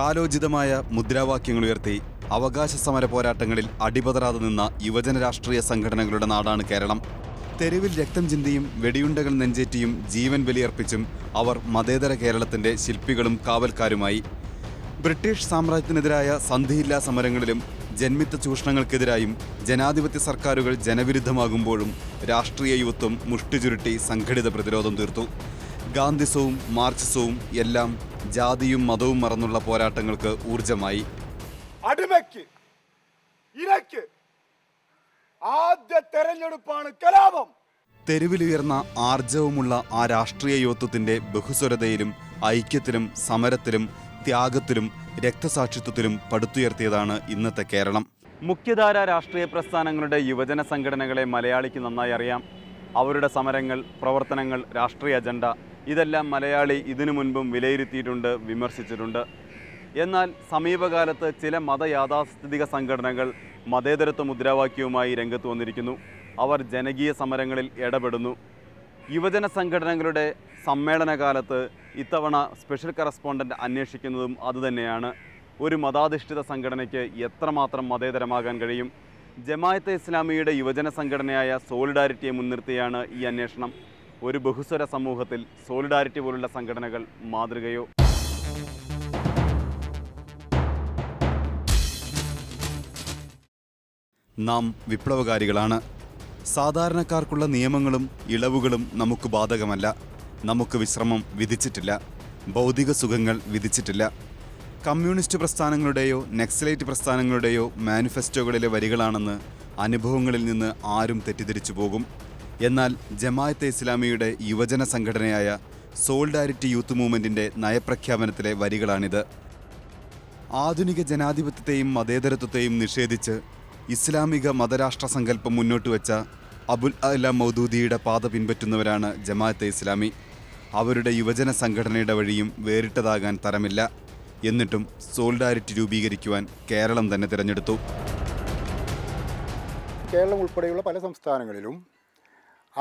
കാലോചിതമായ മുദ്രാവാക്യങ്ങൾ ഉയർത്തി അവകാശ സമര പോരാട്ടങ്ങളിൽ അടിപതരാതെ നിന്ന യുവജന രാഷ്ട്രീയ സംഘടനകളുടെ നാടാണ് കേരളം. തെരുവിൽ രക്തം ചിന്തിയും വെടിയുണ്ടകൾ നെഞ്ചേറ്റിയും ജീവൻ ബലിയർപ്പിച്ചും അവർ മതേതര കേരളത്തിന്റെ ശില്പികളും കാവൽക്കാരുമായി. ബ്രിട്ടീഷ് സാമ്രാജ്യത്തിനെതിരായ സന്ധിയില്ലാ സമരങ്ങളിലും ജന്മിത്ത ചൂഷണങ്ങൾക്കെതിരായും ജനാധിപത്യ സർക്കാരുകൾ ജനവിരുദ്ധമാകുമ്പോഴും രാഷ്ട്രീയ യുവത്വം മുഷ്ടിചുരുട്ടി സംഘടിത പ്രതിരോധം തീർത്തു. ഗാന്ധിസവും മാർക്സിസവും എല്ലാം ജാതിയും മതവും മറന്നുള്ള പോരാട്ടങ്ങൾക്ക് ഊർജമായി അടിമയ്ക്ക് ഇരയ്ക്ക് ആദ്യ തെരഞ്ഞെടുപ്പാണ് കലാപം. തെരുവിലുയർന്ന ആർജവുമുള്ള ആ രാഷ്ട്രീയ യുവത്വത്തിന്റെ ബഹുസ്വരതയിലും ഐക്യത്തിലും സമരത്തിലും ത്യാഗത്തിലും രക്തസാക്ഷിത്വത്തിലും പടുത്തുയർത്തിയതാണ് ഇന്നത്തെ കേരളം. മുഖ്യധാര രാഷ്ട്രീയ പ്രസ്ഥാനങ്ങളുടെ യുവജന സംഘടനകളെ മലയാളിക്ക് നന്നായി അറിയാം. അവരുടെ സമരങ്ങൾ പ്രവർത്തനങ്ങൾ രാഷ്ട്രീയ അജണ്ട ഇതെല്ലാം മലയാളി ഇതിനു മുൻപും വിലയിരുത്തിയിട്ടുണ്ട് വിമർശിച്ചിട്ടുണ്ട്. എന്നാൽ സമീപകാലത്ത് ചില മതയാഥാസ്ഥിതിക സംഘടനകൾ മതേതരത്വ മുദ്രാവാക്യവുമായി രംഗത്ത് വന്നിരിക്കുന്നു. അവർ ജനകീയ സമരങ്ങളിൽ ഇടപെടുന്നു. യുവജന സംഘടനകളുടെ സമ്മേളനകാലത്ത് ഇത്തവണ സ്പെഷ്യൽ കറസ്പോണ്ടന്റ് അന്വേഷിക്കുന്നതും അതുതന്നെയാണ്. ഒരു മതാധിഷ്ഠിത സംഘടനയ്ക്ക് എത്രമാത്രം മതേതരമാകാൻ കഴിയും? ജമായത്തെ ഇസ്ലാമിയുടെ യുവജന സംഘടനയായ സോളിഡാരിറ്റിയെ മുൻനിർത്തിയാണ് ഈ അന്വേഷണം. ഒരു ബഹുസ്വര സമൂഹത്തിൽ സോളിഡാരിറ്റി പോലുള്ള സംഘടനകൾ മാതൃകയോ നാം വിപ്ലവകാരികളാണ്. സാധാരണക്കാർക്കുള്ള നിയമങ്ങളും ഇളവുകളും നമുക്ക് ബാധകമല്ല. നമുക്ക് വിശ്രമം വിധിച്ചിട്ടില്ല. ഭൗതിക സുഖങ്ങൾ വിധിച്ചിട്ടില്ല. കമ്മ്യൂണിസ്റ്റ് പ്രസ്ഥാനങ്ങളുടെയോ നെക്സലൈറ്റ് പ്രസ്ഥാനങ്ങളുടെയോ മാനിഫെസ്റ്റോകളിലെ വരികളാണെന്ന് അനുഭവങ്ങളിൽ നിന്ന് ആരും തെറ്റിദ്ധരിച്ചു പോകും. എന്നാൽ ജമായത്തെ ഇസ്ലാമിയുടെ യുവജന സംഘടനയായ സോൾഡാരിറ്റി യൂത്ത് മൂവ്മെന്റിന്റെ നയപ്രഖ്യാപനത്തിലെ വരികളാണിത്. ആധുനിക ജനാധിപത്യത്തെയും മതേതരത്വത്തെയും നിഷേധിച്ച് ഇസ്ലാമിക മതരാഷ്ട്ര സങ്കല്പം മുന്നോട്ട് വെച്ച അബുൽ അല മൗദൂദിയുടെ പാത പിൻപറ്റുന്നവരാണ് ജമാഅത്തെ ഇസ്ലാമി. അവരുടെ യുവജന സംഘടനയുടെ വഴിയും വേറിട്ടതാകാൻ തരമില്ല. എന്നിട്ടും സോൾഡാരിറ്റി രൂപീകരിക്കുവാൻ കേരളം തന്നെ തിരഞ്ഞെടുത്തു. കേരളം ഉൾപ്പെടെയുള്ള പല സംസ്ഥാനങ്ങളിലും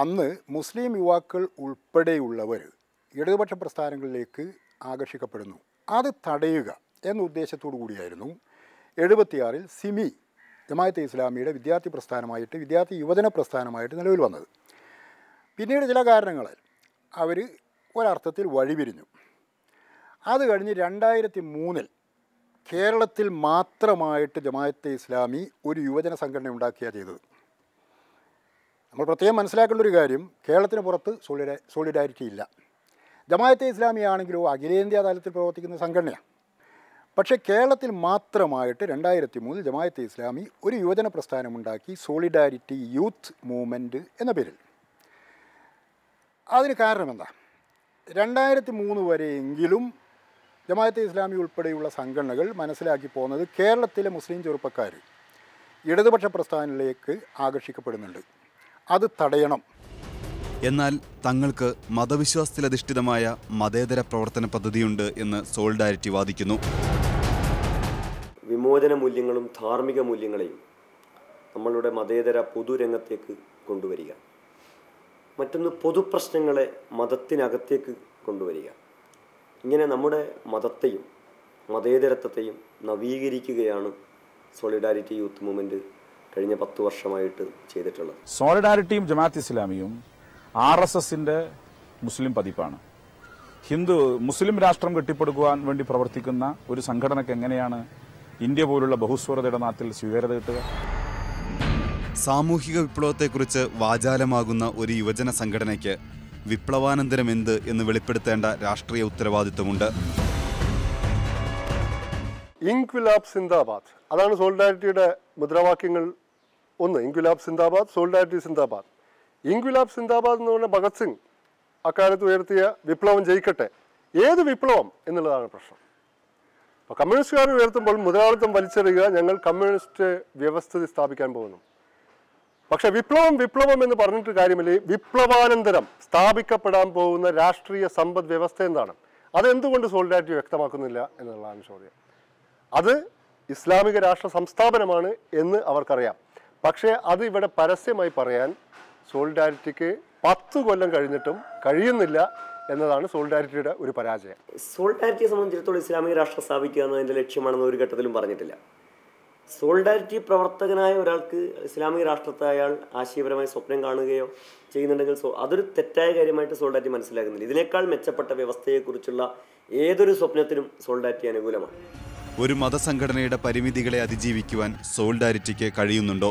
അന്ന് മുസ്ലിം യുവാക്കൾ ഉൾപ്പെടെയുള്ളവർ ഇടതുപക്ഷ പ്രസ്ഥാനങ്ങളിലേക്ക് ആകർഷിക്കപ്പെടുന്നു. അത് തടയുക എന്ന ഉദ്ദേശത്തോടു കൂടിയായിരുന്നു എഴുപത്തിയാറിൽ സിമി ജമായത്തെ ഇസ്ലാമിയുടെ വിദ്യാർത്ഥി പ്രസ്ഥാനമായിട്ട് വിദ്യാർത്ഥി യുവജന പ്രസ്ഥാനമായിട്ട് നിലവിൽ വന്നത്. പിന്നീട് ചില കാരണങ്ങളാൽ അവർ ഒരർത്ഥത്തിൽ വഴിപിരിഞ്ഞു. അത് കഴിഞ്ഞ് രണ്ടായിരത്തി മൂന്നിൽ കേരളത്തിൽ മാത്രമായിട്ട് ജമായത്തെ ഇസ്ലാമി ഒരു യുവജന സംഘടന ഉണ്ടാക്കിയാണ് ചെയ്തത്. നമ്മൾ പ്രത്യേകം മനസ്സിലാക്കേണ്ട ഒരു കാര്യം കേരളത്തിന് പുറത്ത് സോളിഡ സോളിഡാരിറ്റി ഇല്ല. ജമായത്തെ ഇസ്ലാമി ആണെങ്കിലോ അഖിലേന്ത്യാ തലത്തിൽ പ്രവർത്തിക്കുന്ന സംഘടനയാണ് പക്ഷേ കേരളത്തിൽ മാത്രമായിട്ട് രണ്ടായിരത്തി മൂന്നിൽ ജമായത്തെ ഇസ്ലാമി ഒരു യുവജന പ്രസ്ഥാനമുണ്ടാക്കി സോളിഡാരിറ്റി യൂത്ത് മൂവ്മെന്റ് എന്ന പേരിൽ. അതിന് കാരണം എന്താ? രണ്ടായിരത്തി മൂന്ന് വരെയെങ്കിലും ജമാഅത്തെ ഇസ്ലാമി ഉൾപ്പെടെയുള്ള സംഘടനകൾ മനസ്സിലാക്കി പോകുന്നത് കേരളത്തിലെ മുസ്ലിം ചെറുപ്പക്കാർ ഇടതുപക്ഷ പ്രസ്ഥാനങ്ങളിലേക്ക് ആകർഷിക്കപ്പെടുന്നുണ്ട്. അത് തടയണം. എന്നാൽ തങ്ങൾക്ക് മതവിശ്വാസത്തിലധിഷ്ഠിതമായ മതേതര പ്രവർത്തന പദ്ധതിയുണ്ട് എന്ന് സോൾഡാരിറ്റി വാദിക്കുന്നു. വിമോചന മൂല്യങ്ങളും ധാർമ്മിക മൂല്യങ്ങളെയും നമ്മളുടെ മതേതര പൊതുരംഗത്തേക്ക് കൊണ്ടുവരിക. മറ്റൊന്ന് പൊതുപ്രശ്നങ്ങളെ മതത്തിനകത്തേക്ക് കൊണ്ടുവരിക. ഇങ്ങനെ നമ്മുടെ മതത്തെയും മതേതരത്വത്തെയും നവീകരിക്കുകയാണ് സോളിഡാരിറ്റി യൂത്ത് മൂവ്മെന്റ് കഴിഞ്ഞ പത്ത് വർഷമായിട്ട് ചെയ്തിട്ടുള്ളത്. സോളിഡാരിറ്റിയും ജമാഅത്ത് ഇസ്ലാമിയും ആർ എസ് എസിന്റെ മുസ്ലിം പതിപ്പാണ്. ഹിന്ദു മുസ്ലിം രാഷ്ട്രം കെട്ടിപ്പടുക്കുവാൻ വേണ്ടി പ്രവർത്തിക്കുന്ന ഒരു സംഘടനയ്ക്ക് എങ്ങനെയാണ് ഇന്ത്യ പോലുള്ള ബഹുസ്വരതയുടെ നാട്ടിൽ സ്വീകാര്യത കിട്ടുക? സാമൂഹിക വിപ്ലവത്തെക്കുറിച്ച് വാചാലമാകുന്ന ഒരു യുവജന സംഘടനയ്ക്ക് വിപ്ലവാനന്തരം എന്ത് എന്ന് വെളിപ്പെടുത്തേണ്ട രാഷ്ട്രീയ ഉത്തരവാദിത്വമുണ്ട്. ഇൻക്വിലാബ് സിന്ദാബാദ്. അതാണ് സോളിഡാരിറ്റിയുടെ മുദ്രാവാക്യങ്ങൾ ഒന്ന് ഇൻഗുലാബ് സിന്ദാബാദ് സോളിഡാരിറ്റി സിന്ദാബാദ്. ഇൻഗുലാബ് സിന്ദാബാദ് എന്ന് പറഞ്ഞ ഭഗത് സിംഗ് അക്കാലത്ത് ഉയർത്തിയ വിപ്ലവം ജയിക്കട്ടെ. ഏത് വിപ്ലവം എന്നുള്ളതാണ് പ്രശ്നം. അപ്പോൾ കമ്മ്യൂണിസ്റ്റുകാർ ഉയർത്തുമ്പോൾ മുതലാളിത്തം വലിച്ചെറിയുക ഞങ്ങൾ കമ്മ്യൂണിസ്റ്റ് വ്യവസ്ഥിതി സ്ഥാപിക്കാൻ പോകുന്നു. പക്ഷേ വിപ്ലവം വിപ്ലവം എന്ന് പറഞ്ഞിട്ട് കാര്യമില്ല. വിപ്ലവാനന്തരം സ്ഥാപിക്കപ്പെടാൻ പോകുന്ന രാഷ്ട്രീയ സമ്പദ് വ്യവസ്ഥ എന്താണ്? അതെന്തുകൊണ്ട് സോളിഡാരിറ്റി വ്യക്തമാക്കുന്നില്ല എന്നുള്ളതാണ് ചോദ്യം. അത് ഇസ്ലാമിക രാഷ്ട്ര സംസ്ഥാപനമാണ് എന്ന് അവർക്കറിയാം. പക്ഷേ അത് ഇവിടെ പരസ്യമായി പറയാൻ സോളിഡാരിറ്റിക്ക് പത്ത് കൊല്ലം കഴിഞ്ഞിട്ടും കഴിയുന്നില്ല എന്നതാണ് സോളിഡാരിറ്റിയുടെ ഒരു പരാജയം. സോളിഡാരിറ്റിയെ സംബന്ധിച്ചിടത്തോളം ഇസ്ലാമിക രാഷ്ട്രം സ്ഥാപിക്കുക എന്നതിന്റെ ലക്ഷ്യമാണെന്ന് ഒരു ഘട്ടത്തിലും പറഞ്ഞിട്ടില്ല. സോളിഡാരിറ്റി പ്രവർത്തകനായ ഒരാൾക്ക് ഇസ്ലാമിക രാഷ്ട്രത്തെ അയാൾ ആശയപരമായി സ്വപ്നം കാണുകയോ ചെയ്യുന്നുണ്ടെങ്കിൽ സോ അതൊരു തെറ്റായ കാര്യമായിട്ട് സോളിഡാരിറ്റി മനസ്സിലാക്കുന്നില്ല. ഇതിനേക്കാൾ മെച്ചപ്പെട്ട വ്യവസ്ഥയെക്കുറിച്ചുള്ള ഏതൊരു സ്വപ്നത്തിനും സോളിഡാരിറ്റി അനുകൂലമാണ്. ഒരു മതസംഘടനയുടെ പരിമിതികളെ അതിജീവിക്കുവാൻ സോൾഡാരിറ്റിക്ക് കഴിയുന്നുണ്ടോ?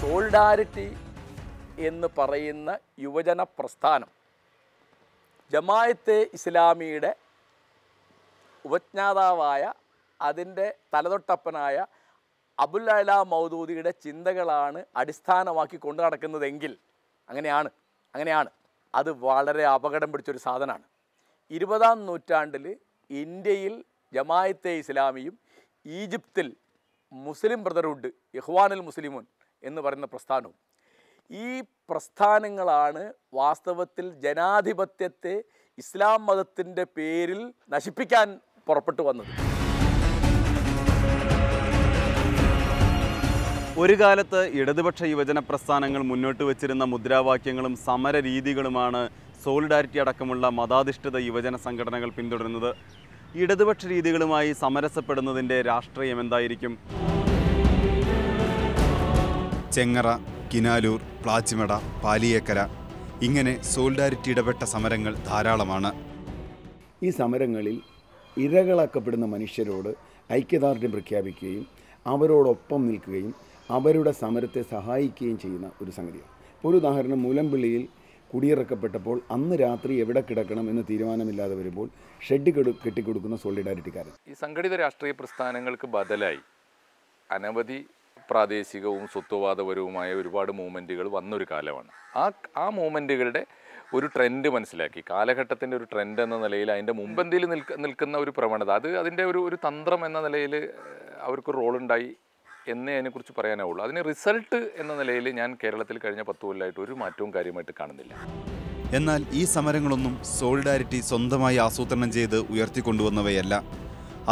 സോൾഡാരിറ്റി എന്ന് പറയുന്ന യുവജന പ്രസ്ഥാനം ജമായത്തെ ഇസ്ലാമിയുടെ ഉപജ്ഞാതാവായ അതിന്റെ തലതൊട്ടപ്പനായ അബുൽ അല മൗദൂദിയുടെ ചിന്തകളാണ് അടിസ്ഥാനമാക്കി കൊണ്ടു നടക്കുന്നതെങ്കിൽ അങ്ങനെയാണ് അങ്ങനെയാണ്. അത് വളരെ അപകടം പിടിച്ചൊരു സാധനമാണ്. ഇരുപതാം നൂറ്റാണ്ടിൽ ഇന്ത്യയിൽ ജമായത്തെ ഇസ്ലാമിയും ഈജിപ്തിൽ മുസ്ലിം ബ്രദർഹുഡ് ഇഹ്വാനുൽ മുസ്ലിമുൻ എന്ന് പറയുന്ന പ്രസ്ഥാനവും. ഈ പ്രസ്ഥാനങ്ങളാണ് വാസ്തവത്തിൽ ജനാധിപത്യത്തെ ഇസ്ലാം മതത്തിന്റെ പേരിൽ നശിപ്പിക്കാൻ പുറപ്പെട്ടു വന്നത്. ഒരു കാലത്ത് ഇടതുപക്ഷ യുവജന പ്രസ്ഥാനങ്ങൾ മുന്നോട്ട് വച്ചിരുന്ന മുദ്രാവാക്യങ്ങളും സമര രീതികളുമാണ് സോളിഡാരിറ്റി അടക്കമുള്ള മതാധിഷ്ഠിത യുവജന സംഘടനകൾ പിന്തുടരുന്നത് ഇടതുപക്ഷ രീതികളുമായി സമരസപ്പെടുന്നതിന്റെ രാഷ്ട്രീയം എന്തായിരിക്കും? ചെങ്ങറ കിനാലൂർ പ്ലാച്ചിമട പാലിയേക്കര ഇങ്ങനെ സോളിഡാരിറ്റി ഇടപെട്ട സമരങ്ങൾ ധാരാളമാണ്. ഈ സമരങ്ങളിൽ ഇരകളാക്കപ്പെടുന്ന മനുഷ്യരോട് ഐക്യദാർഢ്യം പ്രഖ്യാപിക്കുകയും അവരോടൊപ്പം നിൽക്കുകയും അവരുടെ സമരത്തെ സഹായിക്കുകയും ചെയ്യുന്ന ഒരു സംഗതിയാണ്. ഒരു ഉദാഹരണം മൂലമ്പിള്ളിയിൽ കുടിയിറക്കപ്പെട്ടപ്പോൾ അന്ന് രാത്രി എവിടെ കിടക്കണം എന്ന് തീരുമാനമില്ലാതെ വരുമ്പോൾ ഷെഡ് കെടു കെട്ടിക്കൊടുക്കുന്ന സോളിഡാരിറ്റിക്കാരൻ. ഈ സംഘടിത രാഷ്ട്രീയ പ്രസ്ഥാനങ്ങൾക്ക് ബദലായി. അനവധി പ്രാദേശികവും സ്വത്വവാദപരവുമായ ഒരുപാട് മൂവ്മെന്റുകൾ വന്നൊരു കാലമാണ്. ആ ആ മൂവ്മെന്റുകളുടെ ഒരു ട്രെൻഡ് മനസ്സിലാക്കി. കാലഘട്ടത്തിന്റെ ഒരു ട്രെൻഡ് എന്ന നിലയിൽ അതിന്റെ മുമ്പന്തിയിൽ നിൽക്ക നിൽക്കുന്ന ഒരു പ്രവണത. അത് അതിന്റെ ഒരു ഒരു തന്ത്രം എന്ന നിലയിൽ അവർക്ക് റോളുണ്ടായി. എന്നേ അതിനെക്കുറിച്ച് പറയാനാവുള്ളൂ. അതിന് റിസൾട്ട് എന്ന നിലയിൽ ഞാൻ കേരളത്തിൽ കഴിഞ്ഞ പത്ത് കൊല്ലമായിട്ട് ഒരു മാറ്റവും കാര്യമായിട്ട് കാണുന്നില്ല. എന്നാൽ ഈ സമരങ്ങളൊന്നും സോളിഡാരിറ്റി സ്വന്തമായി ആസൂത്രണം ചെയ്ത് ഉയർത്തിക്കൊണ്ടുവന്നവയല്ല.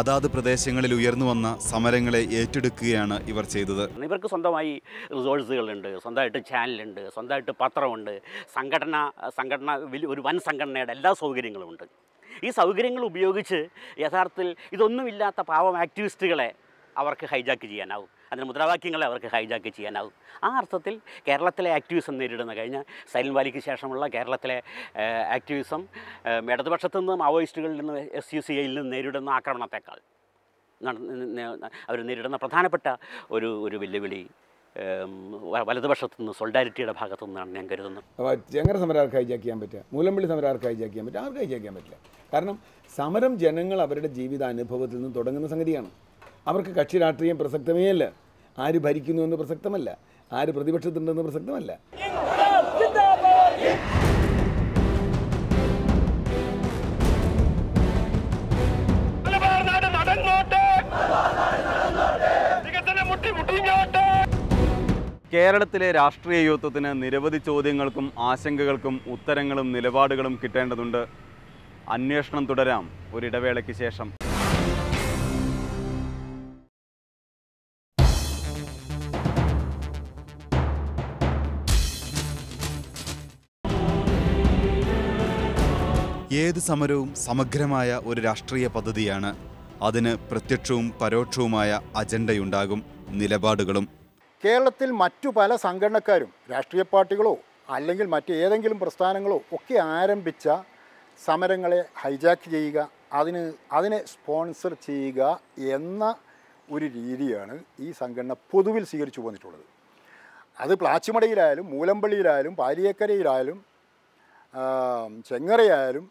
അതാത് പ്രദേശങ്ങളിൽ ഉയർന്നു വന്ന സമരങ്ങളെ ഏറ്റെടുക്കുകയാണ് ഇവർ ചെയ്തത്. ഇവർക്ക് സ്വന്തമായി റിസോഴ്സുകളുണ്ട് സ്വന്തമായിട്ട് ചാനലുണ്ട് സ്വന്തമായിട്ട് പത്രമുണ്ട് സംഘടന സംഘടന ഒരു വൻ സംഘടനയുടെ എല്ലാ സൗകര്യങ്ങളും ഉണ്ട്. ഈ സൗകര്യങ്ങൾ ഉപയോഗിച്ച് യഥാർത്ഥത്തിൽ ഇതൊന്നുമില്ലാത്ത പാവം ആക്ടിവിസ്റ്റുകളെ അവർക്ക് ഹൈജാക്ക് ചെയ്യാനാവും. അതിന് മുദ്രാവാക്യങ്ങളെ അവർക്ക് ഹൈജാക്ക് ചെയ്യാനാവും ആ അർത്ഥത്തിൽ കേരളത്തിലെ ആക്ടിവിസം നേരിടുന്ന കഴിഞ്ഞ സൈലൻ വാലിക്ക് ശേഷമുള്ള കേരളത്തിലെ ആക്ടിവിസം ഇടതുപക്ഷത്തു നിന്നും മാവോയിസ്റ്റുകളിൽ നിന്ന് എസ് യു സി ഐയിൽ നിന്ന് നേരിടുന്ന ആക്രമണത്തെക്കാൾ അവർ നേരിടുന്ന പ്രധാനപ്പെട്ട ഒരു ഒരു വെല്ലുവിളി വലതുപക്ഷത്തു നിന്ന് സോൾഡാരിറ്റിയുടെ ഭാഗത്തു നിന്നാണ് ഞാൻ കരുതുന്നത് ചെങ്ങര സമരം ആർക്ക് ഹൈജാക്ക് ചെയ്യാൻ പറ്റുക? മൂലമ്പള്ളി സമരം ആർക്ക് ഹൈജാക്ക് ചെയ്യാൻ പറ്റുക? ആർക്ക് ഹൈജാക്ക് ചെയ്യാൻ പറ്റില്ല? കാരണം സമരം ജനങ്ങൾ അവരുടെ ജീവിതാനുഭവത്തിൽ നിന്ന് തുടങ്ങുന്ന സംഗതിയാണ്. അവർക്ക് കക്ഷി രാഷ്ട്രീയം പ്രസക്തമേ അല്ല. ആര് ഭരിക്കുന്നു എന്ന് പ്രസക്തമല്ല. ആര് പ്രതിപക്ഷത്തുണ്ടെന്ന് പ്രസക്തമല്ല. കേരളത്തിലെ രാഷ്ട്രീയ യുവത്വത്തിന് നിരവധി ചോദ്യങ്ങൾക്കും ആശങ്കകൾക്കും ഉത്തരങ്ങളും നിലപാടുകളും കിട്ടേണ്ടതുണ്ട്. അന്വേഷണം തുടരാം. ഒരിടവേളയ്ക്ക് ശേഷം. ഏത് സമരവും സമഗ്രമായ ഒരു രാഷ്ട്രീയ പദ്ധതിയാണ്. അതിന് പ്രത്യക്ഷവും പരോക്ഷവുമായ അജണ്ടയുണ്ടാകും നിലപാടുകളും. കേരളത്തിൽ മറ്റു പല സംഘടനക്കാരും രാഷ്ട്രീയ പാർട്ടികളോ അല്ലെങ്കിൽ മറ്റേതെങ്കിലും പ്രസ്ഥാനങ്ങളോ ഒക്കെ ആരംഭിച്ച സമരങ്ങളെ ഹൈജാക്ക് ചെയ്യുക അതിന് അതിനെ സ്പോൺസർ ചെയ്യുക എന്ന ഒരു രീതിയാണ് ഈ സംഘടന പൊതുവിൽ സ്വീകരിച്ചു പോന്നിട്ടുള്ളത് അത് പ്ലാച്ചിമടയിലായാലും മൂലമ്പള്ളിയിലായാലും പാലിയേക്കരയിലായാലും ചെങ്ങറയായാലും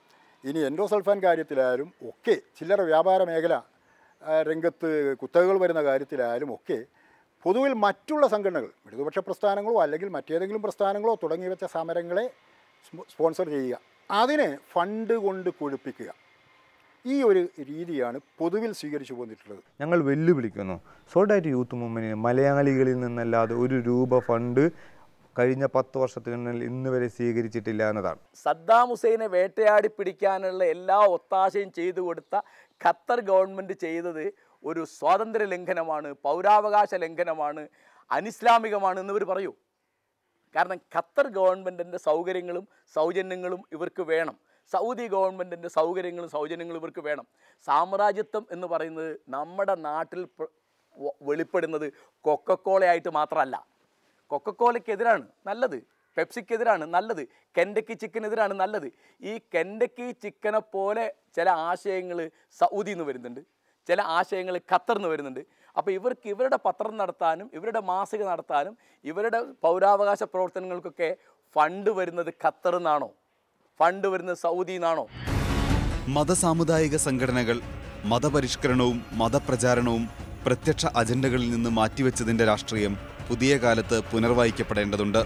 ഇനി എൻഡോസൾഫാൻ കാര്യത്തിലായാലും ഒക്കെ ചില്ലറ വ്യാപാര മേഖല രംഗത്ത് കുത്തകകൾ വരുന്ന കാര്യത്തിലായാലും ഒക്കെ പൊതുവിൽ മറ്റുള്ള സംഘടനകൾ ഇടതുപക്ഷ പ്രസ്ഥാനങ്ങളോ അല്ലെങ്കിൽ മറ്റേതെങ്കിലും പ്രസ്ഥാനങ്ങളോ തുടങ്ങി വെച്ച സമരങ്ങളെ സ്പോൺസർ ചെയ്യുക. അതിനെ ഫണ്ട് കൊണ്ട് കൊഴുപ്പിക്കുക. ഈ ഒരു രീതിയാണ് പൊതുവിൽ സ്വീകരിച്ചു പോന്നിട്ടുള്ളത്. ഞങ്ങൾ വെല്ലുവിളിക്കുന്നു. സോൾഡായിട്ട് യൂത്ത് മൂവ്മെന്റിന് മലയാളികളിൽ നിന്നല്ലാതെ ഒരു രൂപ ഫണ്ട് കഴിഞ്ഞ പത്ത് വർഷത്തിനുള്ളിൽ ഇന്ന് വരെ സ്വീകരിച്ചിട്ടില്ല എന്നതാണ്. സദ്ദാം ഹുസൈനെ വേട്ടയാടി പിടിക്കാനുള്ള എല്ലാ ഒത്താശയും ചെയ്തു കൊടുത്ത ഖത്തർ ഗവൺമെന്റ് ചെയ്തത് ഒരു സ്വാതന്ത്ര്യ ലംഘനമാണ് പൗരാവകാശ ലംഘനമാണ് അനിസ്ലാമികമാണ് എന്നിവർ പറയൂ. കാരണം ഖത്തർ ഗവൺമെന്റിന്റെ സൗകര്യങ്ങളും സൗജന്യങ്ങളും ഇവർക്ക് വേണം. സൗദി ഗവൺമെന്റിന്റെ സൗകര്യങ്ങളും സൗജന്യങ്ങളും ഇവർക്ക് വേണം. സാമ്രാജ്യത്വം എന്ന് പറയുന്നത് നമ്മുടെ നാട്ടിൽ വെളിപ്പെടുന്നത് കൊക്കക്കോളയായിട്ട് മാത്രമല്ല. കൊക്കക്കോലയ്ക്കെതിരാണ് നല്ലത്. പെപ്സിക്കെതിരാണ് നല്ലത്. കെൻഡക്കി ചിക്കനെതിരാണ് നല്ലത്. ഈ കെൻഡക്കി ചിക്കനെ പോലെ ചില ആശയങ്ങൾ സൗദിയിൽ നിന്ന് വരുന്നുണ്ട്. ചില ആശയങ്ങൾ ഖത്തറിൽ നിന്ന് വരുന്നുണ്ട്. അപ്പോൾ ഇവർക്ക് ഇവരുടെ പത്രം നടത്താനും ഇവരുടെ മാസിക നടത്താനും ഇവരുടെ പൗരാവകാശ പ്രവർത്തനങ്ങൾക്കൊക്കെ ഫണ്ട് വരുന്നത് ഖത്തറിൽ നിന്നാണോ ഫണ്ട് വരുന്നത് സൗദിയിൽ നിന്നാണോ മതസാമുദായിക സംഘടനകൾ മതപരിഷ്കരണവും മതപ്രചാരണവും പ്രത്യക്ഷ അജണ്ടകളിൽ നിന്ന് മാറ്റിവെച്ചതിന്റെ രാഷ്ട്രീയം പുതിയ കാലത്ത് പുനർവായിക്കപ്പെടേണ്ടതുണ്ട്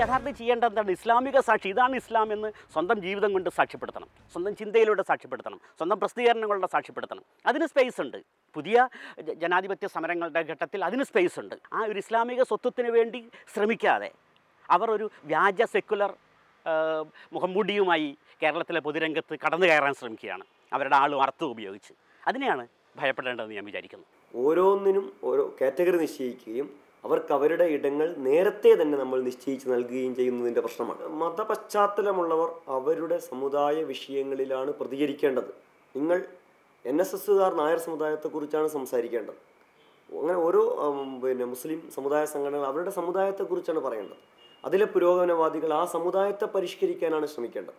യഥാർത്ഥം ചെയ്യേണ്ടത് എന്താണ്? ഇസ്ലാമിക സാക്ഷി. ഇതാണ് ഇസ്ലാം എന്ന് സ്വന്തം ജീവിതം കൊണ്ട് സാക്ഷ്യപ്പെടുത്തണം. സ്വന്തം ചിന്തയിലൂടെ സാക്ഷ്യപ്പെടുത്തണം. സ്വന്തം പ്രസിദ്ധീകരണങ്ങളുടെ സാക്ഷ്യപ്പെടുത്തണം. അതിന് സ്പേസ് ഉണ്ട്. പുതിയ ജനാധിപത്യ സമരങ്ങളുടെ ഘട്ടത്തിൽ അതിന് സ്പേസ് ഉണ്ട്. ആ ഒരു ഇസ്ലാമിക സ്വത്വത്തിന് വേണ്ടി ശ്രമിക്കാതെ അവർ ഒരു വ്യാജ സെക്കുലർ മുഖംമൂടിയുമായി കേരളത്തിലെ പൊതുരംഗത്ത് കടന്നു കയറാൻ ശ്രമിക്കുകയാണ്. അവരുടെ ആളും അർത്ഥം ഉപയോഗിച്ച്. അതിനെയാണ് ഭയപ്പെടേണ്ടതെന്ന് ഞാൻ വിചാരിക്കുന്നു. ഓരോന്നിനും ഓരോ കാറ്റഗറി നിശ്ചയിക്കുകയും അവർക്ക് അവരുടെ ഇടങ്ങൾ നേരത്തെ തന്നെ നമ്മൾ നിശ്ചയിച്ച് നൽകുകയും ചെയ്യുന്നതിന്റെ പ്രശ്നമാണ്. മതപശ്ചാത്തലമുള്ളവർ അവരുടെ സമുദായ വിഷയങ്ങളിലാണ് പ്രതികരിക്കേണ്ടത്. നിങ്ങൾ എൻ എസ് എസ്സുകാർ നായർ സമുദായത്തെക്കുറിച്ചാണ് സംസാരിക്കേണ്ടത്. അങ്ങനെ ഓരോ പിന്നെ മുസ്ലിം സമുദായ സംഘടനകൾ അവരുടെ സമുദായത്തെക്കുറിച്ചാണ് പറയേണ്ടത്. അതിലെ പുരോഗമനവാദികൾ ആ സമുദായത്തെ പരിഷ്കരിക്കാനാണ് ശ്രമിക്കേണ്ടത്.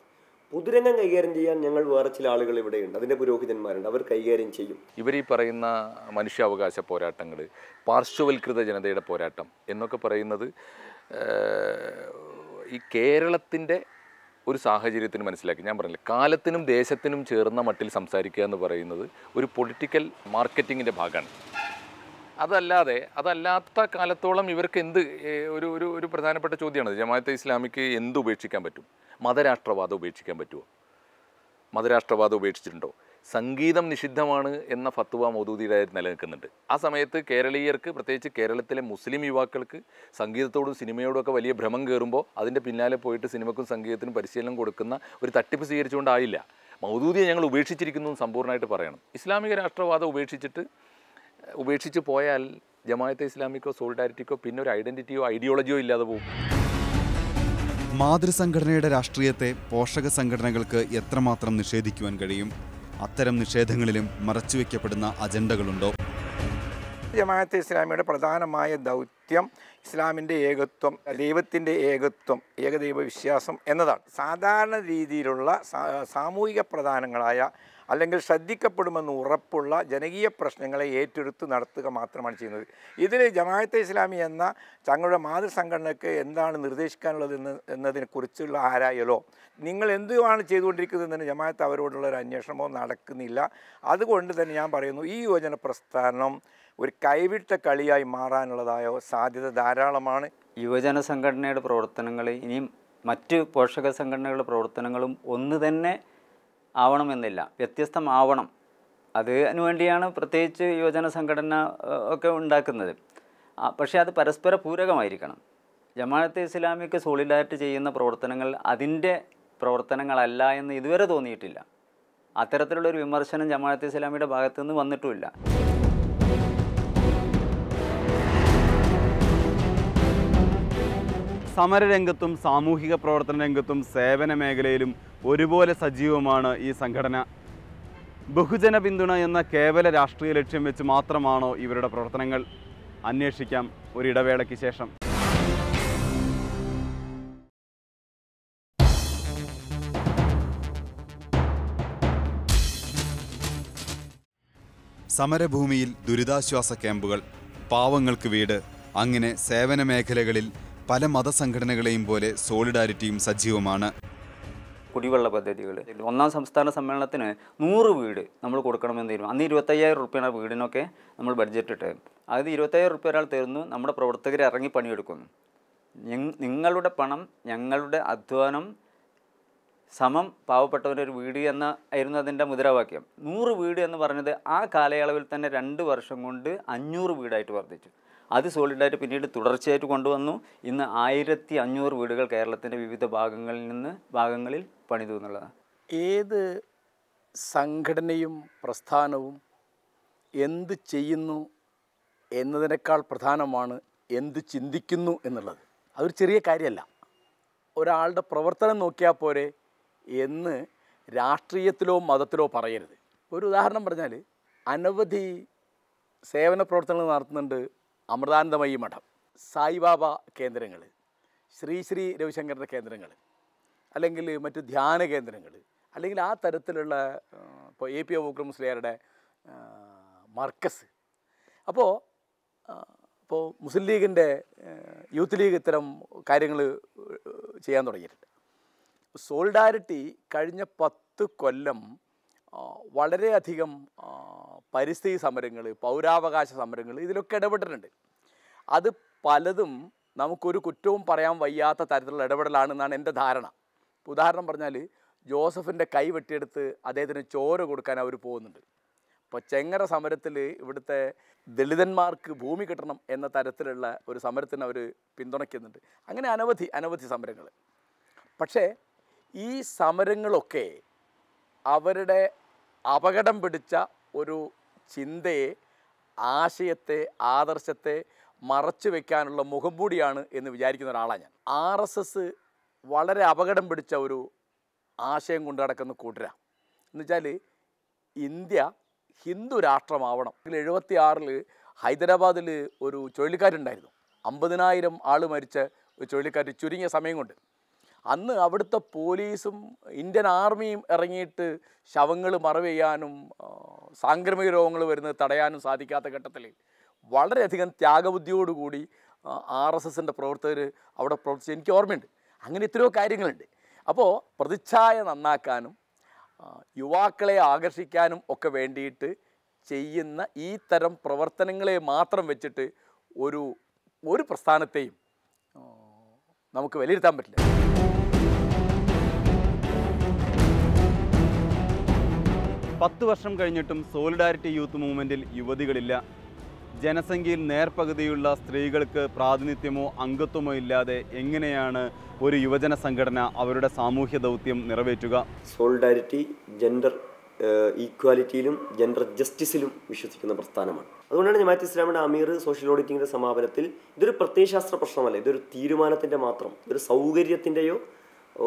പൊതുരംഗം കൈകാര്യം ചെയ്യാൻ ഞങ്ങൾ വേറെ ചില ആളുകൾ ഇവിടെയുണ്ട്. അതിന്റെ പുരോഹിതന്മാരുണ്ട്. അവർ കൈകാര്യം ചെയ്യും. ഇവർ ഈ പറയുന്ന മനുഷ്യാവകാശ പോരാട്ടങ്ങൾ പാർശ്വവൽകൃത ജനതയുടെ പോരാട്ടം എന്നൊക്കെ പറയുന്നത് ഈ കേരളത്തിന്റെ ഒരു സാഹചര്യത്തിന് മനസ്സിലാക്കി. ഞാൻ പറഞ്ഞില്ല കാലത്തിനും ദേശത്തിനും ചേർന്ന മട്ടിൽ സംസാരിക്കുക എന്ന് പറയുന്നത് ഒരു പൊളിറ്റിക്കൽ മാർക്കറ്റിങ്ങിന്റെ ഭാഗമാണ്. അതല്ലാതെ അതല്ലാത്ത കാലത്തോളം ഇവർക്ക് എന്ത് ഒരു ഒരു പ്രധാനപ്പെട്ട ചോദ്യമാണ് ജമാഅത്തെ ഇസ്ലാമിക്ക് എന്ത് ഉപേക്ഷിക്കാൻ പറ്റും? മതരാഷ്ട്രവാദം ഉപേക്ഷിക്കാൻ പറ്റുമോ മതരാഷ്ട്രവാദം ഉപേക്ഷിച്ചിട്ടുണ്ടോ? സംഗീതം നിഷിദ്ധമാണ് എന്ന ഫത്തുവ മൗദൂദിയുടെ നിലനിൽക്കുന്നുണ്ട്. ആ സമയത്ത് കേരളീയർക്ക് പ്രത്യേകിച്ച് കേരളത്തിലെ മുസ്ലിം യുവാക്കൾക്ക് സംഗീതത്തോടും സിനിമയോടും ഒക്കെ വലിയ ഭ്രമം കയറുമ്പോൾ അതിന്റെ പിന്നാലെ പോയിട്ട് സിനിമക്കും സംഗീതത്തിനും പരിശീലനം കൊടുക്കുന്ന ഒരു തട്ടിപ്പ് സ്വീകരിച്ചുകൊണ്ടായില്ല. മൗദൂദിയെ ഞങ്ങൾ ഉപേക്ഷിച്ചിരിക്കുന്നു സമ്പൂർണമായിട്ട് പറയണം. ഇസ്ലാമിക രാഷ്ട്രവാദം ഉപേക്ഷിച്ചിട്ട് ഉപേക്ഷിച്ച് പോയാൽ ജമായത്തെ ഇസ്ലാമിക്കോ സോളിഡാരിറ്റിക്കോ പിന്നെ ഒരു ഐഡന്റിറ്റിയോ ഐഡിയോളജിയോ ഇല്ലാതെ പോകും. മാതൃസംഘടനയുടെ രാഷ്ട്രീയത്തെ പോഷക സംഘടനകൾക്ക് എത്രമാത്രം നിഷേധിക്കുവാൻ കഴിയും? അത്തരം നിഷേധങ്ങളിലും മറച്ചുവെക്കപ്പെടുന്ന അജണ്ടകളുണ്ടോ? ജമാഅത്തെ ഇസ്ലാമിയുടെ പ്രധാനമായ ദൗത്യം ഇസ്ലാമിന്റെ ഏകത്വം ദൈവത്തിന്റെ ഏകത്വം ഏകദൈവ വിശ്വാസം എന്നതാണ്. സാധാരണ രീതിയിലുള്ള സാമൂഹിക പ്രധാനങ്ങളായ അല്ലെങ്കിൽ ശ്രദ്ധിക്കപ്പെടുമെന്ന് ഉറപ്പുള്ള ജനകീയ പ്രശ്നങ്ങളെ ഏറ്റെടുത്ത് നടത്തുക മാത്രമാണ് ചെയ്യുന്നത്. ഇതിൽ ജമാഅത്തെ ഇസ്ലാമി എന്ന തങ്ങളുടെ മാതൃസംഘടനയ്ക്ക് എന്താണ് നിർദ്ദേശിക്കാനുള്ളത് എന്ന് എന്നതിനെക്കുറിച്ചുള്ള ആരായലോ നിങ്ങൾ എന്തുമാണ് ചെയ്തുകൊണ്ടിരിക്കുന്നതെന്ന് ജമാഅത്ത് അവരോടുള്ള ഒരു അന്വേഷണമോ നടക്കുന്നില്ല. അതുകൊണ്ട് തന്നെ ഞാൻ പറയുന്നു ഈ യുവജന പ്രസ്ഥാനം ഒരു കൈവിട്ട കളിയായി മാറാനുള്ളതായോ സാധ്യത ധാരാളമാണ്. യുവജന സംഘടനയുടെ പ്രവർത്തനങ്ങൾ ഇനിയും മറ്റ് പോഷക സംഘടനകളുടെ പ്രവർത്തനങ്ങളും ഒന്ന് തന്നെ ആവണമെന്നില്ല. വ്യത്യസ്തമാവണം. അതിനു വേണ്ടിയാണ് പ്രത്യേകിച്ച് യുവജന സംഘടന ഒക്കെ ഉണ്ടാക്കുന്നത്. പക്ഷേ അത് പരസ്പര പൂരകമായിരിക്കണം. ജമാഅത്തെ ഇസ്ലാമിക്ക് സോളിഡാരിറ്റി ചെയ്യുന്ന പ്രവർത്തനങ്ങൾ അതിന്റെ പ്രവർത്തനങ്ങളല്ല എന്ന് ഇതുവരെ തോന്നിയിട്ടില്ല. അത്തരത്തിലുള്ളൊരു വിമർശനം ജമാഅത്തെ ഇസ്ലാമിയുടെ ഭാഗത്തുനിന്ന് വന്നിട്ടുമില്ല. സമരരംഗത്തും സാമൂഹിക പ്രവർത്തന രംഗത്തും സേവന മേഖലയിലും ഒരുപോലെ സജീവമാണ് ഈ സംഘടന. ബഹുജന പിന്തുണ എന്ന കേവല രാഷ്ട്രീയ ലക്ഷ്യം വെച്ച് മാത്രമാണോ ഇവരുടെ പ്രവർത്തനങ്ങൾ? അന്വേഷിക്കാം ഒരിടവേളയ്ക്ക് ശേഷം. സമരഭൂമിയിൽ ദുരിതാശ്വാസ ക്യാമ്പുകൾ പാവങ്ങൾക്ക് വീട് അങ്ങനെ സേവന മേഖലകളിൽ പല മതസംഘടനകളെയും പോലെ സോളിഡാരിറ്റിയും സജീവമാണ്. കുടിവെള്ള പദ്ധതികൾ ഒന്നാം സംസ്ഥാന സമ്മേളനത്തിന് നൂറ് വീട് നമ്മൾ കൊടുക്കണമെന്ന് തീരുമാനം അന്ന് ഇരുപത്തയ്യായിരം റുപ്യാണ് വീടിനൊക്കെ നമ്മൾ ബഡ്ജറ്റ് ഇട്ട് അതായത് ഇരുപത്തയ്യായിരം റുപ്യ ഒരാൾ തരുന്നു നമ്മുടെ പ്രവർത്തകർ ഇറങ്ങി പണിയെടുക്കുന്നു. നിങ്ങളുടെ പണം ഞങ്ങളുടെ അധ്വാനം സമം പാവപ്പെട്ടവന്റെ ഒരു വീട് എന്ന ആയിരുന്നു അതിന്റെ മുദ്രാവാക്യം. നൂറ് വീട് എന്ന് പറഞ്ഞത് ആ കാലയളവിൽ തന്നെ രണ്ട് വർഷം കൊണ്ട് അഞ്ഞൂറ് വീടായിട്ട് വർദ്ധിച്ചു. അത് സോളിഡായിട്ട് പിന്നീട് തുടർച്ചയായിട്ട് കൊണ്ടുവന്നു. ഇന്ന് ആയിരത്തി അഞ്ഞൂറ് വീടുകൾ കേരളത്തിന്റെ വിവിധ ഭാഗങ്ങളിൽ നിന്ന് ഭാഗങ്ങളിൽ പണിതു എന്നുള്ളതാണ്. ഏത് സംഘടനയും പ്രസ്ഥാനവും എന്ത് ചെയ്യുന്നു എന്നതിനേക്കാൾ പ്രധാനമാണ് എന്ത് ചിന്തിക്കുന്നു എന്നുള്ളത്. അതൊരു ചെറിയ കാര്യമല്ല. ഒരാളുടെ പ്രവർത്തനം നോക്കിയാൽ പോരെ എന്ന് രാഷ്ട്രീയത്തിലോ മതത്തിലോ പറയരുത്. ഒരു ഉദാഹരണം പറഞ്ഞാൽ അനവധി സേവന പ്രവർത്തനങ്ങൾ നടത്തുന്നുണ്ട് അമൃതാനന്ദമയി മഠം സായിബാബ കേന്ദ്രങ്ങൾ ശ്രീ ശ്രീ രവിശങ്കറിന്റെ കേന്ദ്രങ്ങൾ അല്ലെങ്കിൽ മറ്റ് ധ്യാന കേന്ദ്രങ്ങൾ അല്ലെങ്കിൽ ആ തരത്തിലുള്ള ഇപ്പോൾ എ പി അബൂക്കർ മുസ്ലിയാരുടെ മർക്കസ്. അപ്പോൾ ഇപ്പോൾ മുസ്ലിം ലീഗിന്റെ യൂത്ത് ലീഗ് ഇത്തരം കാര്യങ്ങൾ ചെയ്യാൻ തുടങ്ങിയിട്ടുണ്ട്. സോൾഡാരിറ്റി കഴിഞ്ഞ പത്ത് കൊല്ലം വളരെയധികം പരിസ്ഥിതി സമരങ്ങൾ പൗരാവകാശ സമരങ്ങൾ ഇതിലൊക്കെ ഇടപെട്ടിട്ടുണ്ട്. അത് പലതും നമുക്കൊരു കുറ്റവും പറയാൻ വയ്യാത്ത തരത്തിലുള്ള ഇടപെടലാണെന്നാണ് എന്റെ ധാരണ. ഉദാഹരണം പറഞ്ഞാൽ ജോസഫിന്റെ കൈ വെട്ടിയെടുത്ത് അദ്ദേഹത്തിന് ചോര കൊടുക്കാൻ അവർ പോകുന്നുണ്ട്. ഇപ്പോൾ ചെങ്ങറ സമരത്തിൽ ഇവിടുത്തെ ദളിതന്മാർക്ക് ഭൂമി കിട്ടണം എന്ന തരത്തിലുള്ള ഒരു സമരത്തിന് അവർ പിന്തുണയ്ക്കുന്നുണ്ട്. അങ്ങനെ അനവധി അനവധി സമരങ്ങൾ പക്ഷേ ഈ സമരങ്ങളൊക്കെ അവരുടെ അപകടം പിടിച്ച ഒരു ചിന്തയെ ആശയത്തെ ആദർശത്തെ മറച്ചു വെക്കാനുള്ള മുഖംമൂടിയാണ് എന്ന് വിചാരിക്കുന്ന ഒരാളാണ് ഞാൻ. ആർ എസ് എസ് വളരെ അപകടം പിടിച്ച ഒരു ആശയം കൊണ്ട് നടക്കുന്ന കൂട്ടരാണ് എന്നുവെച്ചാൽ ഇന്ത്യ ഹിന്ദു രാഷ്ട്രമാവണം. എഴുപത്തി ആറിൽ ഹൈദരാബാദിൽ ഒരു ചുഴലിക്കാറ്റുണ്ടായിരുന്നു അമ്പതിനായിരം ആൾ മരിച്ച ഒരു ചുഴലിക്കാറ്റ് ചുരുങ്ങിയ സമയം കൊണ്ട്. അന്ന് അവിടുത്തെ പോലീസും ഇന്ത്യൻ ആർമിയും ഇറങ്ങിയിട്ട് ശവങ്ങൾ മറവ് ചെയ്യാനും സാംക്രമിക രോഗങ്ങൾ വരുന്നത് തടയാനും സാധിക്കാത്ത ഘട്ടത്തിൽ വളരെയധികം ത്യാഗബുദ്ധിയോടുകൂടി ആർ എസ് എസിന്റെ പ്രവർത്തകർ അവിടെ പ്രവർത്തിച്ച് എനിക്ക് ഓർമ്മയുണ്ട്. അങ്ങനെ എത്രയോ കാര്യങ്ങളുണ്ട്. അപ്പോൾ പ്രതിച്ഛായ നന്നാക്കാനും യുവാക്കളെ ആകർഷിക്കാനും ഒക്കെ വേണ്ടിയിട്ട് ചെയ്യുന്ന ഈ തരം പ്രവർത്തനങ്ങളെ മാത്രം വെച്ചിട്ട് ഒരു ഒരു പ്രസ്ഥാനത്തെയും നമുക്ക് വിലയിരുത്താൻ പറ്റില്ല. പത്ത് വർഷം കഴിഞ്ഞിട്ടും സോളിഡാരിറ്റി യൂത്ത് മൂവ്മെന്റിൽ യുവതികളില്ല. ജനസംഖ്യയിൽ നേർപകുതിയുള്ള സ്ത്രീകൾക്ക് പ്രാതിനിധ്യമോ അംഗത്വമോ ഇല്ലാതെ എങ്ങനെയാണ് ഒരു യുവജന സംഘടന അവരുടെ സാമൂഹ്യ ദൗത്യം നിറവേറ്റുക? സോളിഡാരിറ്റി ജെൻഡർ ഈക്വാലിറ്റിയിലും ജെൻഡർ ജസ്റ്റിസിലും വിശ്വസിക്കുന്ന പ്രസ്ഥാനമാണ്. അതുകൊണ്ടാണ് ജമാഅത്ത് ഇസ്ലാമിയുടെ അമീർ സോഷ്യൽ ഓഡിറ്റിങ്ങിന്റെ സമാപനത്തിൽ ഇതൊരു പ്രത്യയശാസ്ത്ര പ്രശ്നമല്ല. ഇതൊരു തീരുമാനത്തിന്റെ മാത്രം ഒരു സൗകര്യത്തിന്റെയോ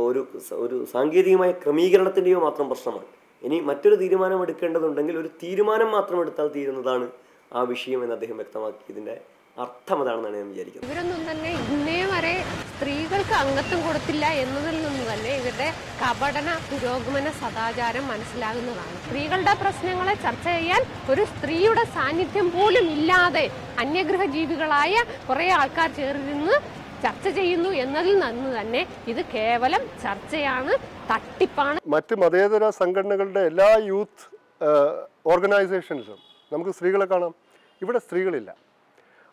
ഒരു ഒരു സാങ്കേതികമായ ക്രമീകരണത്തിന്റെയോ മാത്രം പ്രശ്നമാണ്. ഇനി മറ്റൊരു തീരുമാനം എടുക്കേണ്ടതുണ്ടെങ്കിൽ ഒരു തീരുമാനം മാത്രം എടുത്താൽ തീരുന്നതാണ് ആ വിഷയം എന്ന് അദ്ദേഹം വ്യക്തമാക്കിയതിന്റെ അർത്ഥം അതാണെന്നാണ് ഞാൻ വിചാരിക്കുന്നത്. ഇവരൊന്നും തന്നെ ഇന്നേ വരെ സ്ത്രീകൾക്ക് അംഗത്വം കൊടുത്തില്ല എന്നതിൽ നിന്ന് തന്നെ ഇവരുടെ കപടന പുരോഗമന സദാചാരം മനസ്സിലാകുന്നതാണ്. സ്ത്രീകളുടെ പ്രശ്നങ്ങളെ ചർച്ച ചെയ്യാൻ ഒരു സ്ത്രീയുടെ സാന്നിധ്യം പോലും ഇല്ലാതെ അന്യഗ്രഹ ജീവികളായ കുറെ ആൾക്കാർ ചേർന്ന് ചർച്ച ചെയ്യുന്നു എന്നതിൽ നിന്ന് തന്നെ ഇത് കേവലം ചർച്ചയാണ് തട്ടിപ്പാണ്. മറ്റ് മതേതര സംഘടനകളുടെ എല്ലാ യൂത്ത് ഓർഗനൈസേഷൻസും നമുക്ക് സ്ത്രീകളെ കാണാം. ഇവിടെ സ്ത്രീകളില്ല.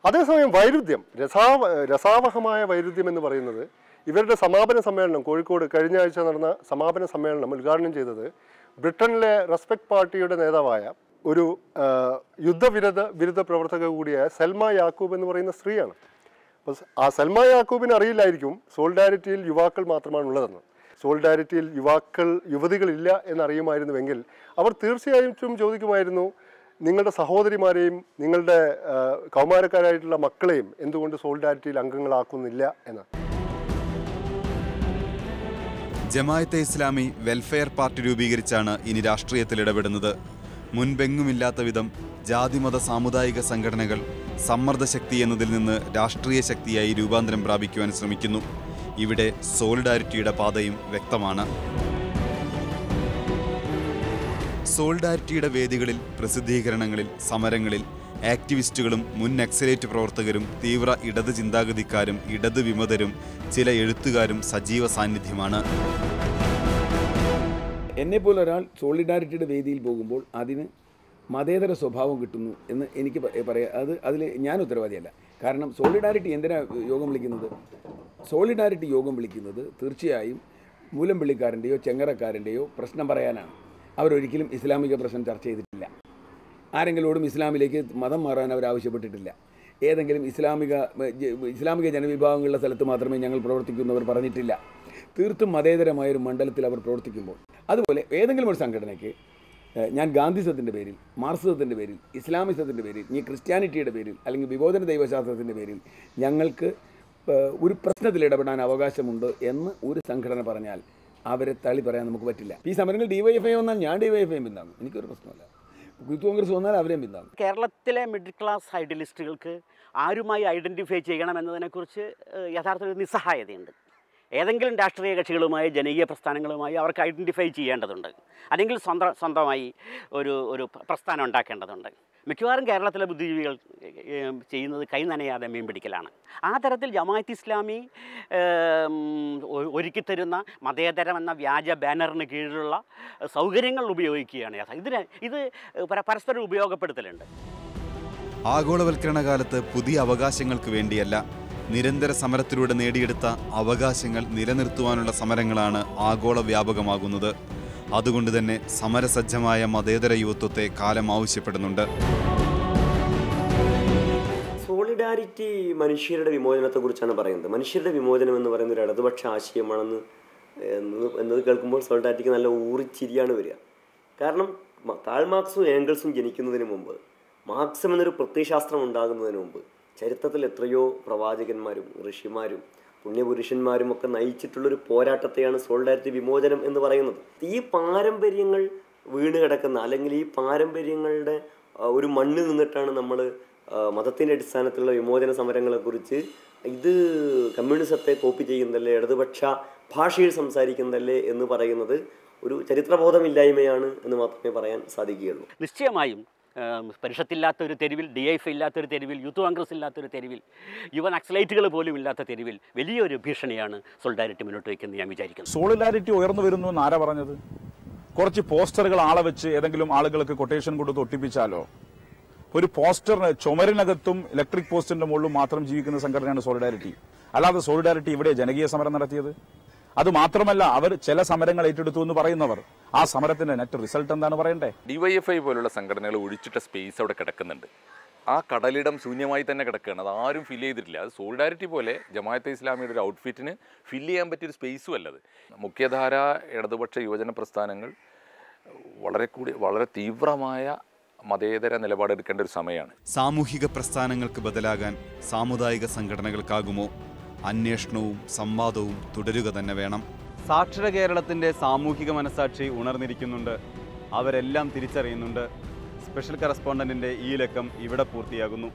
അതേസമയം വൈരുദ്ധ്യം രസാവ രസാവഹമായ വൈരുദ്ധ്യം എന്ന് പറയുന്നത് ഇവരുടെ സമാപന സമ്മേളനം കോഴിക്കോട് കഴിഞ്ഞ ആഴ്ച നടന്ന സമാപന സമ്മേളനം ഉദ്ഘാടനം ചെയ്തത് ബ്രിട്ടനിലെ റെസ്പെക്ട് പാർട്ടിയുടെ നേതാവായ ഒരു യുദ്ധവിരുദ്ധ വിരുദ്ധ പ്രവർത്തക കൂടിയായ സൽമ യാക്കൂബ് എന്ന് പറയുന്ന സ്ത്രീയാണ്. അപ്പോൾ ആ സൽമാ യാക്കൂബിന് അറിയില്ലായിരിക്കും സോൾഡാരിറ്റിയിൽ യുവാക്കൾ മാത്രമാണ് ഉള്ളതെന്ന് സോൾഡാരിറ്റിയിൽ യുവാക്കൾ യുവതികളില്ല എന്നറിയുമായിരുന്നുവെങ്കിൽ അവർ തീർച്ചയായിട്ടും ചോദിക്കുമായിരുന്നു നിങ്ങളുടെ സഹോദരിമാരെയും നിങ്ങളുടെ കൗമാരക്കാരായിട്ടുള്ള മക്കളെയും എന്തുകൊണ്ട് സോൾഡാരിറ്റിയിൽ അംഗങ്ങളാക്കുന്നില്ല? എന്ന്. ജമായത്തെ ഇസ്ലാമി വെൽഫെയർ പാർട്ടി രൂപീകരിച്ചാണ് ഇനി രാഷ്ട്രീയത്തിൽ ഇടപെടുന്നത്. മുൻപെങ്ങുമില്ലാത്ത വിധം ജാതിമത സാമുദായിക സംഘടനകൾ സമ്മർദ്ദശക്തി എന്നതിൽ നിന്ന് രാഷ്ട്രീയ ശക്തിയായി രൂപാന്തരം പ്രാപിക്കുവാൻ ശ്രമിക്കുന്നു. ഇവിടെ സോളിഡാരിറ്റിയുടെ പാതയും വ്യക്തമാണ്. സോളിഡാരിറ്റിയുടെ വേദികളിൽ പ്രസിദ്ധീകരണങ്ങളിൽ സമരങ്ങളിൽ ആക്ടിവിസ്റ്റുകളും മുൻ നക്സലേറ്റ് പ്രവർത്തകരും തീവ്ര ഇടത് ചിന്താഗതിക്കാരും ഇടത് വിമതരും ചില എഴുത്തുകാരും സജീവ സാന്നിധ്യമാണ്. എന്നെപ്പോലെ ഒരാൾ സോളിഡാരിറ്റിയുടെ വേദിയിൽ പോകുമ്പോൾ അതിന് മതേതര സ്വഭാവം കിട്ടുന്നു എന്ന് എനിക്ക് പറയാം അത് അതിൽ ഞാൻ ഉത്തരവാദിയല്ല. കാരണം സോളിഡാരിറ്റി എന്തിനാ യോഗം വിളിക്കുന്നത്? സോളിഡാരിറ്റി യോഗം വിളിക്കുന്നത് തീർച്ചയായും മൂലംപള്ളിക്കാരന്റെയോ ചെങ്ങറക്കാരന്റെയോ പ്രശ്നം പറയാനാണ്. അവരൊരിക്കലും ഇസ്ലാമിക പ്രശ്നം ചർച്ച ചെയ്തിട്ടില്ല. ആരെങ്കിലോടും ഇസ്ലാമിലേക്ക് മതം മാറാൻ അവർ ആവശ്യപ്പെട്ടിട്ടില്ല. ഏതെങ്കിലും ഇസ്ലാമിക ഇസ്ലാമിക ജനവിഭാഗങ്ങളുടെ സ്ഥലത്ത് മാത്രമേ ഞങ്ങൾ പ്രവർത്തിക്കുന്നവർ പറഞ്ഞിട്ടില്ല. തീർത്തും മതേതരമായ ഒരു മണ്ഡലത്തിൽ അവർ പ്രവർത്തിക്കുമ്പോൾ. അതുപോലെ ഏതെങ്കിലും ഒരു സംഘടനയ്ക്ക് ഞാൻ ഗാന്ധിസത്തിന്റെ പേരിൽ മാർക്സിസത്തിന്റെ പേരിൽ ഇസ്ലാമിസത്തിന്റെ പേരിൽ ഇനി ക്രിസ്ത്യാനിറ്റിയുടെ പേരിൽ അല്ലെങ്കിൽ വിബോധന ദൈവശാസ്ത്രത്തിന്റെ പേരിൽ ഞങ്ങൾക്ക് ഒരു പ്രശ്നത്തിൽ ഇടപെടാൻ അവകാശമുണ്ട് എന്ന് ഒരു സംഘടന പറഞ്ഞാൽ അവരെ തള്ളി പറയാൻ നമുക്ക് പറ്റില്ല. ഈ സമരങ്ങൾ ഡിവൈഎഫ്ഐ വന്നാൽ ഞാൻ ഡിവൈഎഫ്ഐയും പിന്താങ്ങും. എനിക്കൊരു പ്രശ്നമല്ല യൂത്ത് കോൺഗ്രസ് വന്നാൽ അവരെയും പിന്താങ്ങും. കേരളത്തിലെ മിഡിൽ ക്ലാസ് ഐഡിയലിസ്റ്റുകൾക്ക് ആരുമായി ഐഡന്റിഫൈ ചെയ്യണം എന്നതിനെക്കുറിച്ച് യഥാർത്ഥത്തിൽ നിസ്സഹായതയുണ്ട്. ഏതെങ്കിലും രാഷ്ട്രീയ കക്ഷികളുമായി ജനകീയ പ്രസ്ഥാനങ്ങളുമായി അവർക്ക് ഐഡന്റിഫൈ ചെയ്യേണ്ടതുണ്ട്. അല്ലെങ്കിൽ സ്വന്തം സ്വന്തമായി ഒരു ഒരു പ്രസ്ഥാനം ഉണ്ടാക്കേണ്ടതുണ്ട്. മിക്കവാറും കേരളത്തിലെ ബുദ്ധിജീവികൾ ചെയ്യുന്നത് കൈ നനയാതെ മീൻ പിടിക്കലാണ്. ആ തരത്തിൽ ജമാഅത്ത് ഇസ്ലാമി ഒരുക്കിത്തരുന്ന മതേതരം എന്ന വ്യാജ ബാനറിന് കീഴിലുള്ള സൗകര്യങ്ങൾ ഉപയോഗിക്കുകയാണ് ഇതിന് ഇത് പര- പരസ്പരം ഉപയോഗപ്പെടുത്തലുണ്ട്. ആഗോളവൽക്കരണ കാലത്ത് പുതിയ അവകാശങ്ങൾക്ക് വേണ്ടിയല്ല നിരന്തര സമരത്തിലൂടെ നേടിയെടുത്ത അവകാശങ്ങൾ നിലനിർത്തുവാനുള്ള സമരങ്ങളാണ് ആഗോള വ്യാപകമാകുന്നത്. അതുകൊണ്ട് തന്നെ സമരസജ്ജമായ മതേതര യുവത്വത്തെ കാലം ആവശ്യപ്പെടുന്നുണ്ട്. സോളിഡാരിറ്റി മനുഷ്യരുടെ വിമോചനത്തെക്കുറിച്ചാണ് പറയുന്നത്. മനുഷ്യരുടെ വിമോചനം എന്ന് പറയുന്ന ഒരു ഇടതുപക്ഷ ആശയമാണെന്ന് എന്നത് കേൾക്കുമ്പോൾ സോളിഡാരിറ്റിക്ക് നല്ല ഊറിച്ചിരിയാണ് വരിക. കാരണം കാൾ മാർക്സും ഏംഗിൾസും ജനിക്കുന്നതിന് മുമ്പ് മാർക്സം എന്നൊരു പ്രത്യയശാസ്ത്രം ഉണ്ടാകുന്നതിന് മുമ്പ് ചരിത്രത്തിൽ എത്രയോ പ്രവാചകന്മാരും ഋഷിമാരും പുണ്യപുരുഷന്മാരും ഒക്കെ നയിച്ചിട്ടുള്ളൊരു പോരാട്ടത്തെയാണ് സോളിഡാരിറ്റി വിമോചനം എന്ന് പറയുന്നത്. ഈ പാരമ്പര്യങ്ങൾ വീണ് കിടക്കുന്ന അല്ലെങ്കിൽ ഈ പാരമ്പര്യങ്ങളുടെ ഒരു മണ്ണിൽ നിന്നിട്ടാണ് നമ്മൾ മതത്തിന്റെ അടിസ്ഥാനത്തിലുള്ള വിമോചന സമരങ്ങളെക്കുറിച്ച് ഇത് കമ്മ്യൂണിസത്തെ കോപ്പി ചെയ്യുന്നതല്ലേ ഇടതുപക്ഷ ഭാഷയിൽ സംസാരിക്കുന്നതല്ലേ എന്ന് പറയുന്നത് ഒരു ചരിത്രബോധമില്ലായ്മയാണ് എന്ന് മാത്രമേ പറയാൻ സാധിക്കുകയുള്ളൂ. നിശ്ചയമായും ഏം, പരിഷത്തില്ലാത്ത ഒരു തെരുവിൽ ഡി എഫ് ഇല്ലാത്തൊരു തെരുവിൽ യൂത്ത് കോൺഗ്രസ് ഇല്ലാത്തൊരു തെരുവിൽ യുവ നക്സലൈറ്റുകൾ പോലും ഇല്ലാത്ത തെരുവിൽ വലിയൊരു ഭീഷണിയാണ് സോളിഡാരിറ്റി മുന്നോട്ട് വയ്ക്കുന്നത് ഞാൻ വിചാരിക്കുന്നു. സോളിഡാരിറ്റി ഉയർന്നു വരുന്നു എന്ന് ആരാ പറഞ്ഞത്? കുറച്ച് പോസ്റ്ററുകൾ ആളെ വെച്ച് ഏതെങ്കിലും ആളുകൾക്ക് കൊട്ടേഷൻ കൊടുത്ത് ഒട്ടിപ്പിച്ചാലോ? ഒരു പോസ്റ്ററിന് ചുമരിനകത്തും ഇലക്ട്രിക് പോസ്റ്റിന്റെ മുകളിലും മാത്രം ജീവിക്കുന്ന സംഘടനയാണ് സോളിഡാരിറ്റി അല്ലാതെ സോളിഡാരിറ്റി ഇവിടെ ജനകീയ സമരം നടത്തിയത്? അത് മാത്രമല്ല അവർ ചില സമരങ്ങൾ ഏറ്റെടുത്തു എന്ന് പറയുന്നവർ. ആ സമരത്തിന്റെ നെറ്റ് റിസൾട്ട് എന്താണ് പറയണ്ടേ? ഡിവൈഎഫ്ഐ പോലുള്ള സംഘടനകൾ ഒഴിച്ചിട്ട സ്പേസ് അവിടെ കിടക്കുന്നുണ്ട്. ആ കടലിടം ശൂന്യമായി തന്നെ കിടക്കുകയാണ്. അത് ആരും ഫില്ല് ചെയ്തിട്ടില്ല. അത് സോളിഡാരിറ്റി പോലെ ജമാഅത്തെ ഇസ്ലാമിയുടെ ഒരു ഔട്ട്ഫിറ്റിന് ഫില്ല് ചെയ്യാൻ പറ്റിയൊരു സ്പേസും അല്ലത് മുഖ്യധാര ഇടതുപക്ഷ യുവജന പ്രസ്ഥാനങ്ങൾ വളരെ കൂടി വളരെ തീവ്രമായ മതേതര നിലപാടെടുക്കേണ്ട ഒരു സമയമാണ്. സാമൂഹിക പ്രസ്ഥാനങ്ങൾക്ക് ബദലാകാൻ സാമുദായിക സംഘടനകൾക്കാകുമോ അന്വേഷണവും സംവാദവും തുടരുക തന്നെ വേണം. സാക്ഷര കേരളത്തിന്റെ സാമൂഹിക മനസാക്ഷി ഉണർന്നിരിക്കുന്നുണ്ട്. അവരെല്ലാം തിരിച്ചറിയുന്നുണ്ട്. സ്പെഷ്യൽ കറസ്പോണ്ടന്റിന്റെ ഈ ലക്കം ഇവിടെ പൂർത്തിയാകുന്നു.